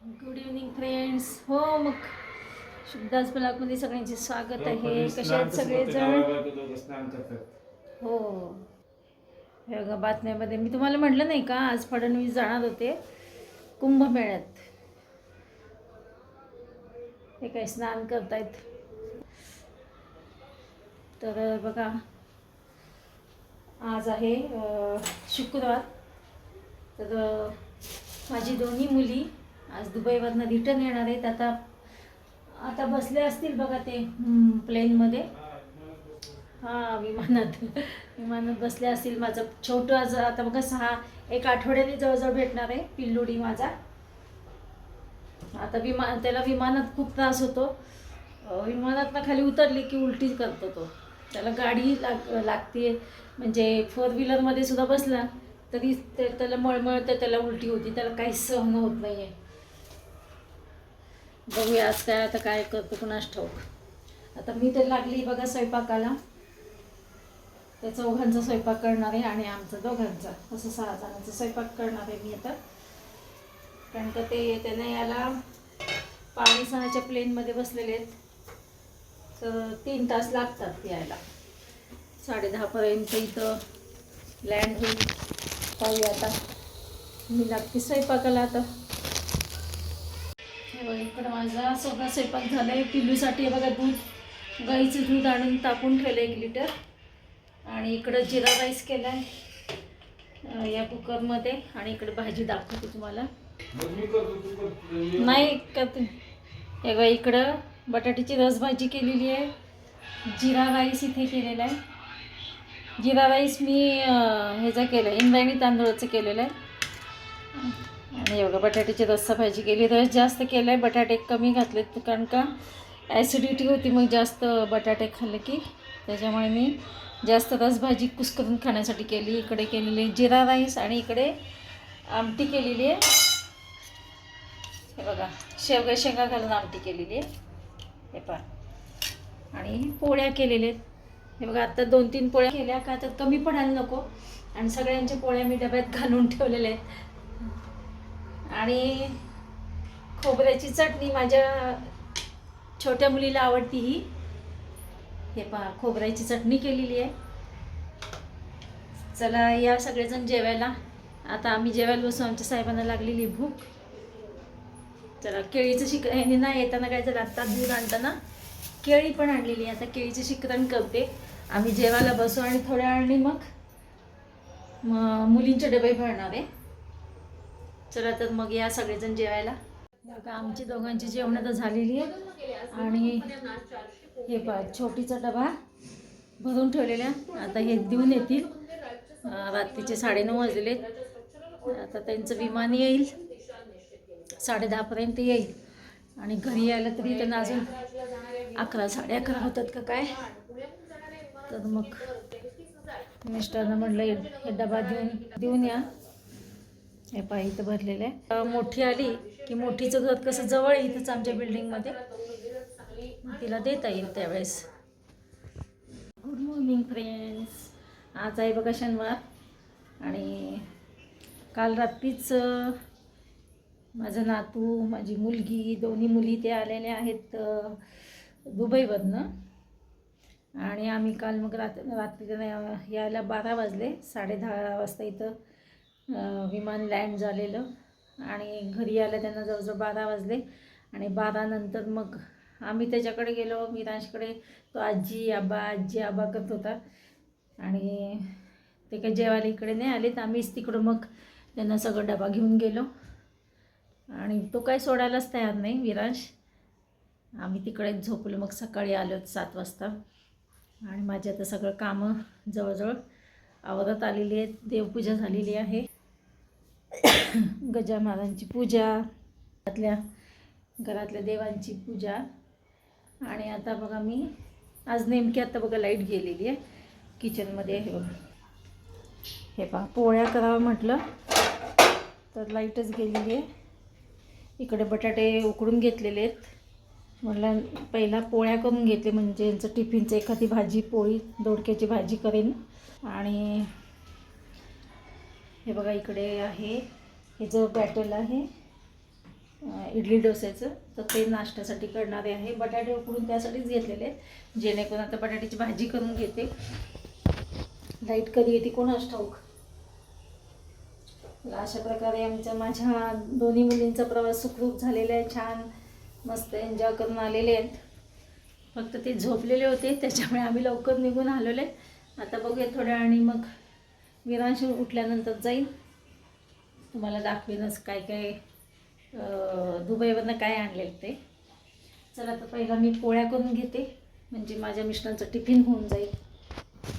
Good evening friends हो मग शुद्धाच ब्लॉगमध्ये सगळ्यांचे स्वागत आहे. कसे आहेत सगळेजण? हो. हे बघा बातम्यामध्ये. मी तुम्हाला म्हटलं नाही का आज फडणवीस जाणार होते कुंभमेळ्यात. हे काय स्नान करतायत. तर बघा आज आहे शुक्रवार. तर माझी दोन्ही मुली आज दुबईवरनं रिटर्न येणार आहेत. आता आता बसले असतील बघा ते प्लेनमध्ये. हां विमानात विमानात बसले असतील माझं छोटं आज आता बघा सहा एक आठवड्याने जवळजवळ भेटणार आहे पिल्लुडी माझा. आता विमान त्याला विमानात खूप त्रास होतो. विमानातनं खाली उतरली की उलटी करतो तो. त्याला गाडी लाग लागते म्हणजे फोर व्हीलरमध्ये सुद्धा बसला तरी ते त्याला मळमळतं त्याला उलटी होती. त्याला काहीच सहन होत नाही आहे बघूया आज काय आता काय करतो कुणास ठाऊक. आता मी तर लागली बघा स्वयंपाकाला. त्या चौघांचा स्वयंपाक करणार आहे आणि आमचा दोघांचा. असं सहा जणांचा स्वयंपाक करणार आहे मी आता. कारण का ते त्यांना याला सणाच्या प्लेनमध्ये बसलेले आहेत. तर तीन तास लागतात यायला. साडे दहापर्यंत इथं लँड होईल. पाहूया आता. मी लागते स्वयंपाकाला आता. बघा इकडं माझा सगळा स्वयंपाक झाला आहे पिल्लूसाठी हे बघा दूध गाईचं दूध आणून टाकून ठेवलं एक लिटर आणि इकडं जिरा राईस केला आहे या कुकरमध्ये. आणि इकडे भाजी दाखवते तुम्हाला. नाही करते हे बघा इकडं बटाट्याची रसभाजी केलेली आहे. जिरा राईस इथे केलेला आहे. जिरा राईस मी ह्याचा केलं आहे इंद्रायणी तांदूळाचं केलेलं आहे. आणि एवढं बघा बटाट्याची रस्सा भाजी केली. रस जास्त केलं आहे बटाटे कमी घातलेत कारण का ॲसिडिटी होती मग जास्त बटाटे खाल्ले की त्याच्यामुळे मी जास्त रसभाजी कुस्करून खाण्यासाठी केली. इकडे केलेली आहे जिरा राईस आणि इकडे आमटी केलेली आहे. हे बघा शेवगा शेंगा घालून आमटी केलेली आहे. हे पहा. आणि पोळ्या केलेल्या आहेत. हे बघा आता दोन तीन पोळ्या केल्या का तर कमी पडायला नको. आणि सगळ्यांच्या पोळ्या मी डब्यात घालून ठेवलेल्या आहेत. आणि खोबऱ्याची चटणी माझ्या छोट्या मुलीला आवडती ही. हे पहा खोबऱ्याची चटणी केलेली आहे. चला या सगळेजण जेवायला. आता आम्ही जेवायला बसू. आमच्या साहेबांना लागलेली भूक. चला केळीचं शिक ह्याने ना येताना काय झालं आत्ता दूध आणताना केळी पण आणलेली आहे. आता केळीचं शिकरण करते. आम्ही जेवायला बसू आणि थोड्या वेळाने मग मुलींचे डबे भरणार आहे. चला तर मग या सगळेजण जेवायला. आता आमची दोघांची जेवण तर झालेली आहे. आणि हे पहा छोटीचा डबा भरून ठेवलेला. आता हे देऊन येतील. रात्रीचे साडेनऊ वाजलेले आता त्यांचं विमान येईल. साडे दहापर्यंत येईल. आणि घरी यायला तरी त्यांना अजून अकरा साडे अकरा होतात का काय? तर मग मिस्टरनं म्हटलं हे डबा देऊन देऊन या. हे पाय इथं भरलेलं आहे. मोठी आली की मोठीचं घर कसं जवळ आहे इथंच आमच्या बिल्डिंगमध्ये तिला देता येईल त्यावेळेस. गुड मॉर्निंग फ्रेंड्स आज आहे बघा शनिवार आणि काल रात्रीच माझं माझा नातू माझी मुलगी दोन्ही मुली ते आलेल्या आहेत दुबईमधनं दुबईवरनं. आणि आम्ही काल मग रात रात्री यायला बारा वाजले साडे दहा वाजता इथं. विमान लँड झालेलं आणि घरी आलं त्यांना जवळजवळ बारा वाजले आणि बारानंतर मग आम्ही त्याच्याकडे गेलो. मिरांशकडे तो आजी आबा आजी आबा करत होता. आणि ते काही जेवायला इकडे नाही आले तर आम्हीच तिकडं मग त्यांना सगळं डबा घेऊन गेलो. आणि तो काय सोडायलाच तयार नाही विरांश. आम्ही तिकडेच झोपलो. मग सकाळी आलो सात वाजता. आणि माझी आता सगळं कामं जवळजवळ आवरत आलेली आहेत. देवपूजा झालेली आहे. गजामालांची पूजा घरातल्या घरातल्या देवांची पूजा. आणि आता बघा मी आज नेमकी आता बघा लाइट गेलेली आहे. किचनमध्ये हे बघा. हे पहा पोळ्या करावं म्हटलं तर लाईटच गेलेली आहे. इकडे बटाटे उकडून घेतलेले आहेत. म्हटलं पहिला पोळ्या करून घेतले म्हणजे यांचं टिफिनचं एखादी भाजी पोळी दोडक्याची भाजी करेन. आणि हे बघा इकडे आहे. हे जो बॅटल आहे इडली डोस्याचं तर ते नाश्त्यासाठी करणारे आहे. बटाटे उकडून त्यासाठीच घेतलेले आहेत. जेणेकरून आता बटाट्याची भाजी करून घेते. लाइट कधी येते कोणाच ठाऊक हो? अशा प्रकारे आमच्या माझ्या दोन्ही मुलींचा प्रवास सुखरूप झालेला आहे. छान मस्त एन्जॉय करून आलेले आहेत. फक्त ते झोपलेले होते त्याच्यामुळे आम्ही लवकर निघून आलेले आता बघूया थोड्या आणि मग विरांश उठल्यानंतर जाईन. तुम्हाला दाखवेनच काय काय दुबईवरनं काय आणलेलं ते. चला तर पहिला मी पोळ्या करून घेते. म्हणजे माझ्या मिस्टरांचं टिफिन होऊन जाईल.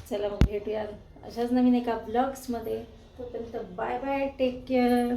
चला मग भेटूया अशाच नवीन एका ब्लॉग्समध्ये तोपर्यंत बाय बाय टेक केअर